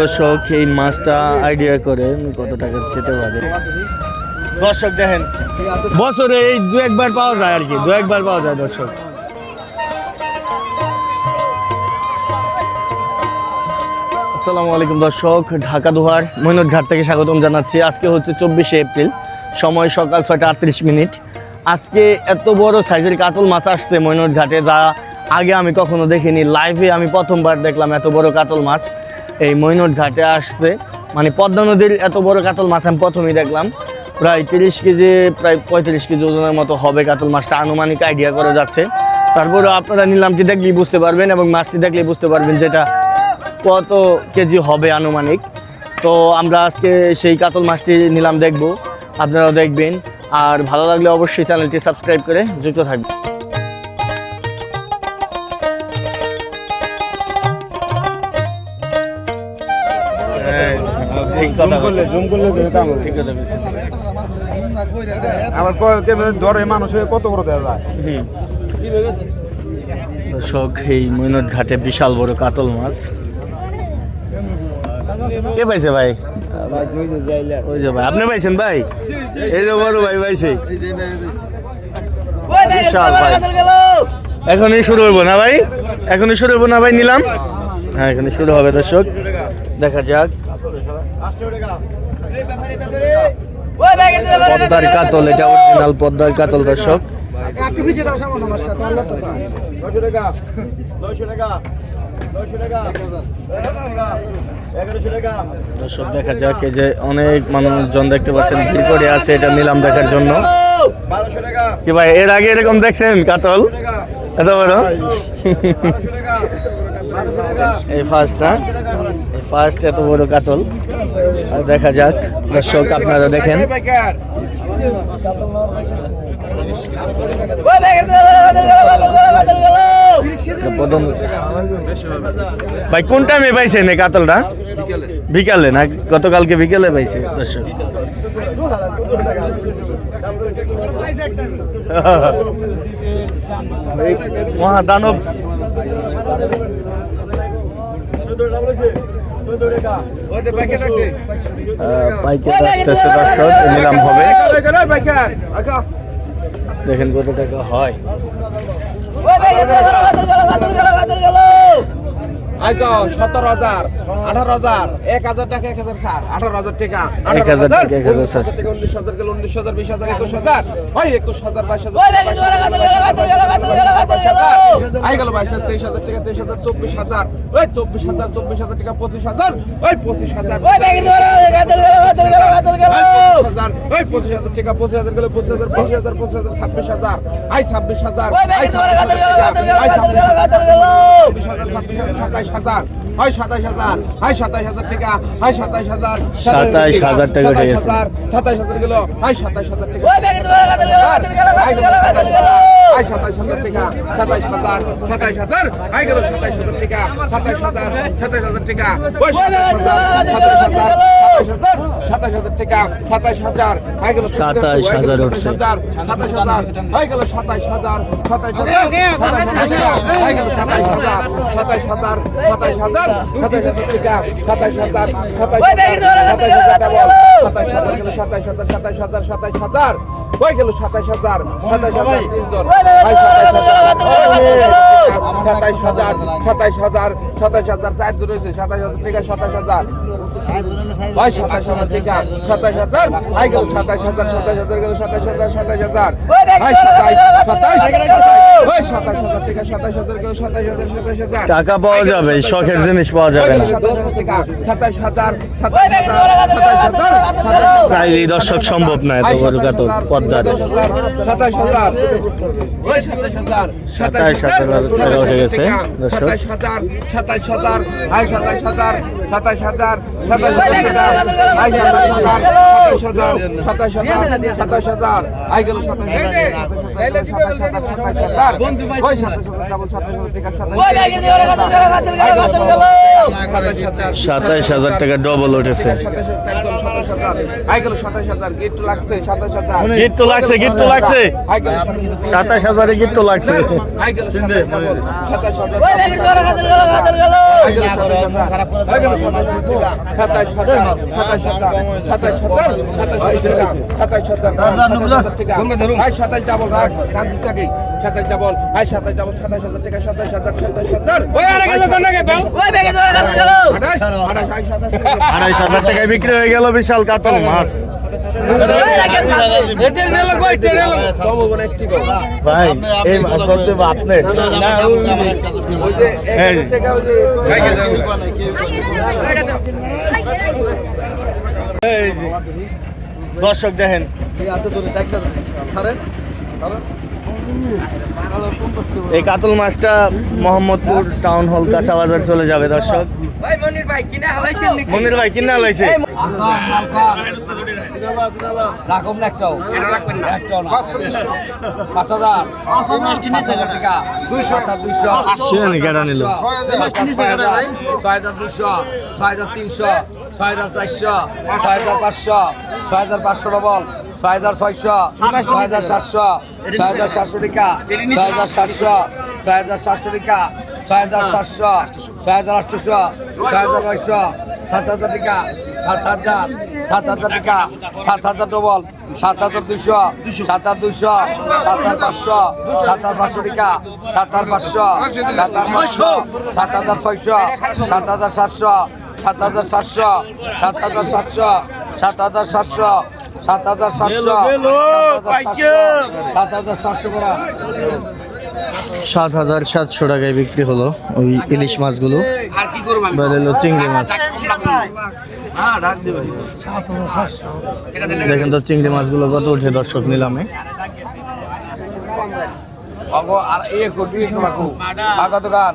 দর্শক এই মাছটা আইডিয়া করে কত টাকা যেতে পারে। দর্শক দেখেন, বছরে এই দু একবার পাওয়া যায় আর কি, দু একবার পাওয়া যায় দর্শক। আসসালামু আলাইকুম দর্শক, ঢাকা দোহার মৈনট ঘাট থেকে স্বাগতম জানাচ্ছি। আজকে হচ্ছে চব্বিশে এপ্রিল, সময় সকাল ছয়টা আটত্রিশ মিনিট। আজকে এত বড় সাইজের কাতল মাছ আসছে মৈনট ঘাটে যা আগে আমি কখনো দেখিনি। লাইভে আমি প্রথমবার দেখলাম এত বড় কাতল মাছ। এই মৈনট ঘাটে আসছে। মানে পদ্মা নদীর এত বড় কাতল মাছ আমি প্রথমেই দেখলাম। প্রায় তিরিশ কেজি, প্রায় পঁয়ত্রিশ কেজি ওজনের মতো হবে কাতল মাছটা। আনুমানিক আইডিয়া করা যাচ্ছে। তারপরে আপনারা নিলামটি দেখলেই বুঝতে পারবেন এবং মাছটি দেখলেই বুঝতে পারবেন যেটা কত কেজি হবে আনুমানিক। তো আমরা আজকে সেই কাতল মাছটি নিলাম দেখব। আপনারাও দেখবেন। আর ভালো লাগলে অবশ্যই চ্যানেলটি সাবস্ক্রাইব করে যুক্ত থাকবেন। ঠিক কথা বলছেন। জুম করলে ধরে কাম ঠিক কথা বলছেন। আবার ধরে মানুষে কত বড় দেওয়া যায় হুম। দর্শক এই মৈনট ঘাটে বিশাল বড় কাতল মাছ। কে পাইছে ভাই? ওই যে ভাই আপনি পাইছেন ভাই? এই যে বড় ভাই পাইছে। বিশাল ভাই। এখনই শুরু হইব না ভাই? এখনই শুরু হইব না ভাই নিলাম? হ্যাঁ এখনই শুরু হবে দর্শক। দেখা যাক। পদ্মার কাতল এটা অরিজিনাল পদ্মার কাতল দর্শক। দর্শক দেখা যাক এই যে অনেক মানুষজন দেখতে পাচ্ছেন ভিড় করে আছে এটা নিলাম দেখার জন্য। কি ভাই এর আগে এরকম দেখছেন কাতল? এত বড়? এই ফার্স্ট না? এই ফার্স্ট এত বড় কাতল। দেখা যাক, দর্শক আপনারা দেখেন। ভাই, কোন টাইমে পাইছেন এই কাতলটা? বিকালে না? গতকালকে বিকেলে পাইছে, দর্শক। মহাদানব পাইকারি আসতেছে দর্শক নিলাম হবে আচ্ছা দেখেন কত টাকা হয় আই সতেরো হাজার আঠারো হাজার এক হাজার টাকা এক হাজার স্যার আঠারো হাজার টাকা এক হাজার টাকা, এক হাজার স্যার। টাকা উনিশ হাজার গেল উনিশ হাজার বিশ হাজার একুশ হাজার। ওই একুশ হাজার বাইশ হাজার আই গেল বাইশ হাজার তেইশ হাজার টাকা তেইশ হাজার চব্বিশ হাজার। ওই চব্বিশ হাজার চব্বিশ হাজার টাকা পঁচিশ হাজার। ওই পঁচিশ হাজার হাজার ওই পঁচিশ হাজার টাকা পঁচিশ হাজার গেলে পঁচিশ হাজার পঁচিশ হাজার পঁচিশ হাজার ছাব্বিশ হাজার। আই ছাব্বিশ হাজার আই হাজার টাকা আই ছাব্বিশ হাজার ছাব্বিশ হাজার ছাব্বিশ হাজার সাতাইশ হাজার হয় সাতাইশ হাজার হয় সাতাইশ হাজার টাকা হয় সাতাইশ হাজার সাতাইশ হাজার টাকা উঠে গেছে। হাজার গেল হয় সাতাইশ হাজার টাকা সাতাইশ হাজার টাকা সাতাইশ হাজার সাতাইশ হাজার আই গেল সাতাইশ হাজার টাকা সাতাইশ হাজার সাতাইশ হাজার টাকা ওই সাতাইশ হাজার সাতাইশ হাজার সাতাইশ হাজার টাকা সাতাইশ হাজার আই গেল সাতাইশ হাজার উঠছে। সাতাইশ হাজার আই গেল সাতাইশ হাজার সাতাইশ হাজার আই গেল সাতাইশ হাজার সাতাইশ হাজার সাতাইশ হাজার সাতাইশ হাজার টাকা সাতাইশ হাজার সাতাইশ সাতাইশ হাজার সাতাইশ হাজার গেল সাতাইশ হাজার সাতাইশ হাজার সাতাইশ হাজার ওই গেল সাতাইশ হাজার সাতাইশ হাজার তিনজন ভাই সাতাইশ হাজার সাতাইশ হাজার সাতাইশ হাজার সাতাইশ হাজার চারজন রয়েছে হাজার টাকা হাজার ভাই সাতাইশ হাজার টাকা সাতাইশ হাজার ভাই গেল সাতাইশ হাজার সাতাইশ হাজার গেল সাতাইশ হাজার সাতাইশ হাজার ভাই সাতাইশ হাজার টাকা সাতাইশ হাজার গেল সাতাইশ হাজার সাতাইশ হাজার টাকা পাওয়া যাবে শখের জিনিস পাওয়া যাবে না সাতাইশ হাজার সাতাইশ হাজার সাতাইশ হাজার চাইলেই দর্শক সম্ভব না এত বড় পদ্মার সাতাইশ হাজার ওই সাতাইশ হাজার টাকা উঠে গেছে, দর্শক। সাতাশ হাজার সাতাশ হাজার সাতাশ হাজার সাতাশ হাজার। সাতাশ হাজার। হাজার। ডাবল সাতাশ হাজার। সাতাইশ হাজার টাকা ডবল উঠেছে গিট লাগছে সাতাশ হাজার গিট তো লাগছে গিট তো লাগছে আই গেল সাতাইশ হাজারে গিট লাগছে আই সাতাশ হাজার সাতাশ হাজার সাতাশ হাজার সাতাশ হাজার সাতাশ হাজার সাতাশ হাজার কান্দিস হাজার টাকা হাজার হাজার। আড়াইশ হাজার টাকায় বিক্রি হয়ে গেল বিশাল কাতল মাছ। ভাই এই ধরতে আপনি। দর্শক দেখেন। এই কাতল মাছটা মোহাম্মদপুর টাউন হল কাঁচা বাজার চলে যাবে দর্শক। মনির ভাই কিনা লাইছে? রাখব না একটাও একটাও না পাঁচ হাজার পাঁচ হাজার টাকা দুইশো দুইশো কেটা নিল ছয় হাজার দুইশো ছয় হাজার তিনশো ছয় হাজার চারশো ছয় হাজার পাঁচশো ছয় হাজার পাঁচশো ডবল ছয় হাজার ছয়শো ছয় হাজার সাতশো ছয় হাজার সাতশো টাকা ছয় হাজার সাতশো ছয় হাজার সাতশো টাকা ছয় হাজার সাতশো ছয় হাজার আটশোশো ছয় হাজার নয়শো সাত হাজার টাকা সাত হাজার সাত হাজার টাকা সাত হাজার ডবল সাত হাজার দুইশো সাত হাজার দুইশো সাত হাজার পাঁচশো সাত হাজার পাঁচশো টাকা সাত হাজার পাঁচশো সাত হাজার পাঁচশো সাত হাজার ছয়শো সাত হাজার সাতশো সাত হাজার সাতশো সাত হাজার সাতশো সাত হাজার সাতশো সাত হাজার সাতশো সাত হাজার সাতশো করা। সাত হাজার সাতশো টাকায় বিক্রি হলো ওই ইলিশ মাছগুলো। আর কি করব বের হলো চিংড়ি মাছ। দেখেন তো চিংড়ি মাছগুলো কত উঠে দর্শক নিলামে। আর এ কোটি আগত গান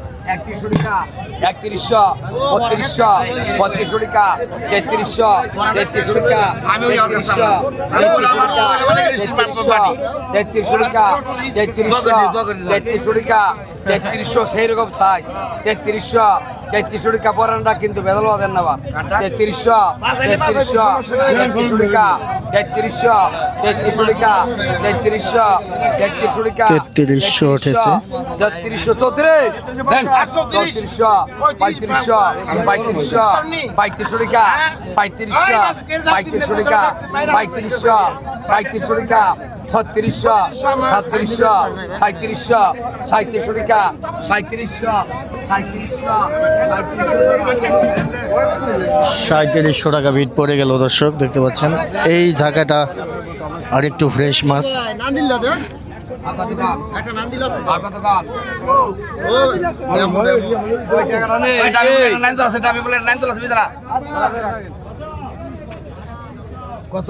একত্রিশশো বত্রিশশো বত্রিশশো টাকা তেত্রিশশো তেত্রিশশো টাকা তেত্রিশশো তেত্রিশশো টাকা তেত্রিশশো তেত্রিশশো টাকা তেত্রিশশো সেই রকম চাই তেত্রিশশো তেত্রিশশো টাকা পরানটা কিন্তু বেদল দেন না তেত্রিশশো তেত্রিশশো তেত্রিশশো টাকা তেত্রিশশো তেত্রিশশো টাকা তেত্রিশশো তেত্রিশশো টাকা তেত্রিশশো উঠেছে। তেত্রিশশো চৌত্রিশ। চৌত্রিশশো পঁয়ত্রিশশো পঁয়ত্রিশশো পঁয়ত্রিশশো টাকা পঁয়ত্রিশশো পঁয়ত্রিশশো টাকা পঁয়ত্রিশশো পঁয়ত্রিশশো টাকা ছত্রিশশো সাঁত্রিশশো সাঁত্রিশশো টাকা সাঁত্রিশশো সাঁত্রিশশো সাঁত্রিশশো সাঁত্রিশশো টাকা ভিট পড়ে গেল দর্শক দেখতে পাচ্ছেন। এই জায়গাটা আর একটু ফ্রেশ মাছ। কত?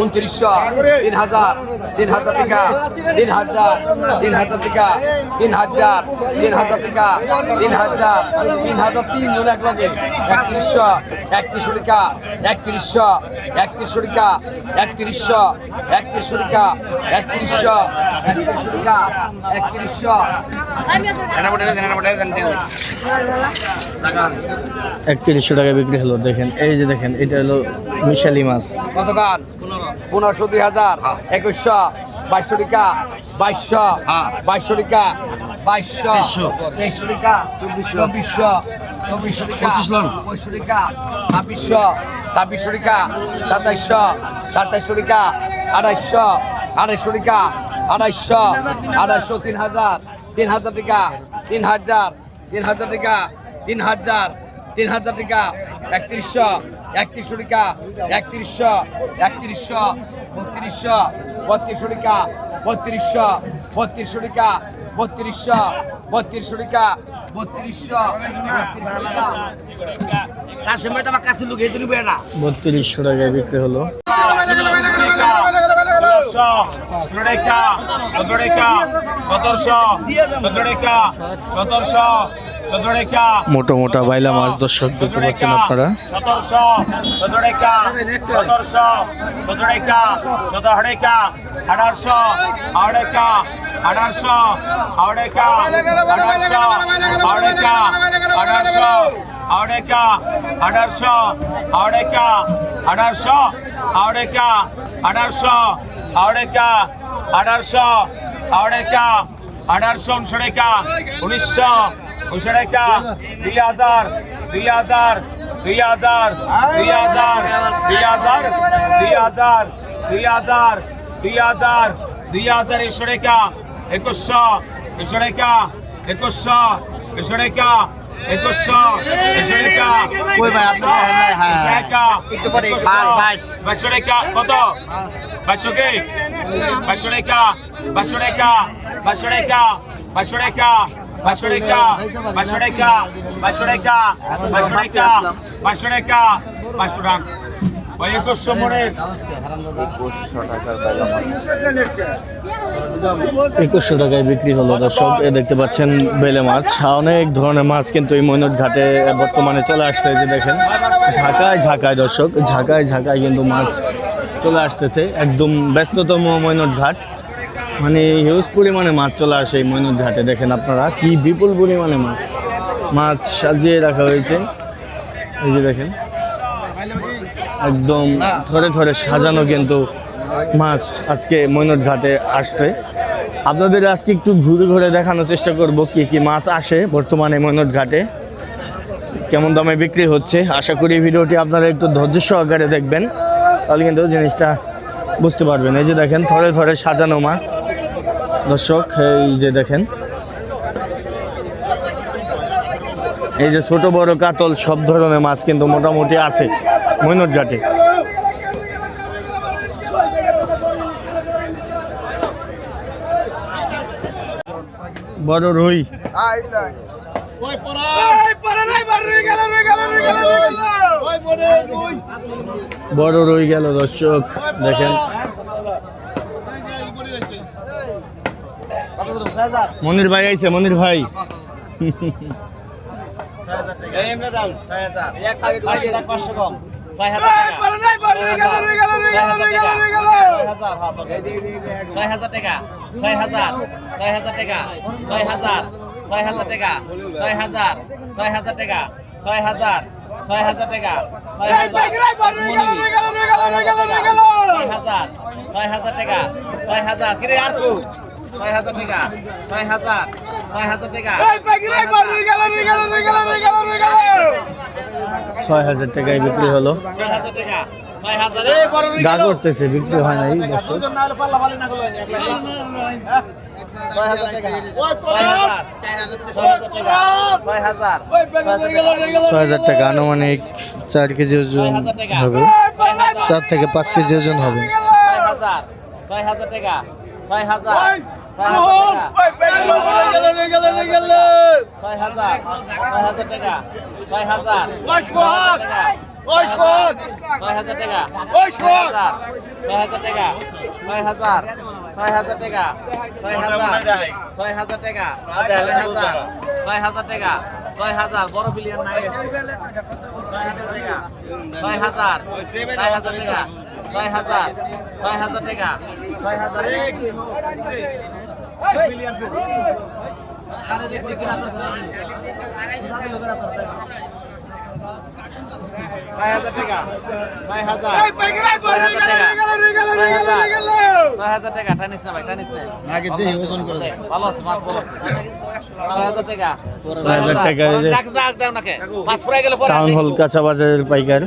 উনত্রিশশো তিন হাজার তিন হাজার টাকা তিন হাজার তিন হাজার টাকা তিন হাজার তিন হাজার টাকা তিন হাজার তিন হাজার তিন জন এক লগে একত্রিশশো একত্রিশশো টাকা একত্রিশশো একত্রিশশো টাকা একত্রিশশো একত্রিশশো টাকা একত্রিশশো একত্রিশশো টাকা একত্রিশশো। একত্রিশশো টাকা বিক্রি হলো দেখেন এই যে দেখেন এটা হলো মিশালি মাছ। কত গান? পনেরোশো দুই হাজার একুশশো বাইশশো টাকা বাইশশো বাইশশো টাকা বাইশশো তেইশশো টাকা চব্বিশশো। চব্বিশশো টাকা পঁচিশশো টাকা ছাব্বিশশো ছাব্বিশশো টাকা সাতাইশশো সাতাইশশো টাকা আড়াইশশো আড়াইশো টাকা আড়াইশো আড়াইশো তিন হাজার তিন হাজার টাকা তিন হাজার তিন হাজার টাকা তিন হাজার তিন হাজার টাকা একত্রিশশো একত্রিশশো টাকা একত্রিশশো একত্রিশশো বত্রিশশো বত্রিশশো টাকা বত্রিশশো বত্রিশশো টাকা বত্রিশশো বত্রিশশো টাকা বত্রিশশো বত্রিশশো টাকা। কাশিম ভাই তোমার কাছে লুকিয়ে তুমি বেড়া বত্রিশশো টাকায় বিক্রি হলো। সতেরোশো সতেরোশো সতেরোটা মোটা মোটা বাইলা মাছ দর্শক দেখতে পাচ্ছেন আপনারা। আঠারোশো উনিশশো উনিশশো টাকা দুই হাজার দুই হাজার দুই হাজার দুই হাজার দুই হাজার দুই হাজার দুই হাজার দুই হাজার দুই হাজার একশো টাকা একুশশো একশো টাকা একুশশো একশো টাকা একুশশো একশো একটু বাইশ। বাইশশো টাকা কত? বাইশশো কি? বাইশশো টাকা বাইশশো টাকা বাইশশো টাকা বাইশশো একুশশো টাকায় বিক্রি হলো দর্শক। এ দেখতে পাচ্ছেন বেলে মাছ। অনেক ধরনের মাছ কিন্তু এই মৈনট ঘাটে বর্তমানে চলে আসছে যে দেখেন। ঝাঁকায় ঝাঁকায় দর্শক ঝাঁকায় ঝাঁকায় কিন্তু মাছ চলে আসতেছে। একদম ব্যস্ততম মৈনট ঘাট। মানে হিউজ পরিমাণে মাছ চলে আসে এই মৈনট ঘাটে দেখেন আপনারা কি বিপুল পরিমাণে মাছ মাছ সাজিয়ে রাখা হয়েছে। এই যে দেখেন, একদম ধরে ধরে সাজানো কিন্তু মাছ আজকে মৈনট ঘাটে আসছে। আপনাদের আজকে একটু ঘুরে ঘুরে দেখানোর চেষ্টা করব কি কি মাছ আসে বর্তমানে মৈনট ঘাটে। কেমন দামে বিক্রি হচ্ছে? আশা করি ভিডিওটি আপনারা একটু ধৈর্য সহকারে দেখবেন। তাহলে কিন্তু জিনিসটা বুঝতে পারবেন। এই যে দেখেন থরে থরে সাজানো মাছ। দর্শক, এই যে দেখেন। এই যে ছোট, বড় কাতল, সব ধরনের মাছ কিন্তু মোটামুটি আছে মৈনট ঘাটে বড় রুই। বড় রুই গেল দর্শক, দেখেন। মনির ভাই আইছে মনির ভাই। ছয় হাজার। টাকা। ছয় হাজার। ছয় হাজার টাকা। ছয় হাজার ছয় হাজার টাকা। ছয় হাজার। ছয় হাজার টাকা। ছয় হাজার। ছয় হাজার টাকা। ছয় হাজার। ছয় হাজার ছয় হাজার। টাকা। ছয় হাজার। কিরে আর কু ছয় হাজার টাকা ছয় হাজার ছয় হাজার টাকা ছয় হাজার টাকায় বিক্রি হলো ছয় হাজার টাকা ছয় হাজার এই গা করতেছে বিক্রি হয় নাই ছয় হাজার টাকা আনুমানিক চার কেজি ওজন হবে চার থেকে পাঁচ কেজি ওজন হবে ছয় হাজার ছয় হাজার টাকা ছয় হাজার ছয় হাজার ছয় হাজার টাকা ছয় হাজার ছয় হাজার টাকা ছয় হাজার ছয় হাজার টাকা ছয় হাজার ছয় হাজার টাকা ছয় হাজার ছয় হাজার টাকা ছয় হাজার ছয় হাজার টাকা ছয় হাজার বড় বিলিয়ন নাই ছয় হাজার টাকা ছয় হাজার ছয় হাজার টাকা ছয় হাজার। ছয় হাজার টাকা। ছয় হাজার। ছয় হাজার টাকা। ছয় হাজার। ছয় হাজার টাকা। ছয় হাজার টাকা। টানিস না ভাই টানিস না। আগে দেই ওজন করে ভালো আছে। মাছ ভালো আছে। টাকা। টাকা টাউন হল কাঁচা বাজারের পাইকার।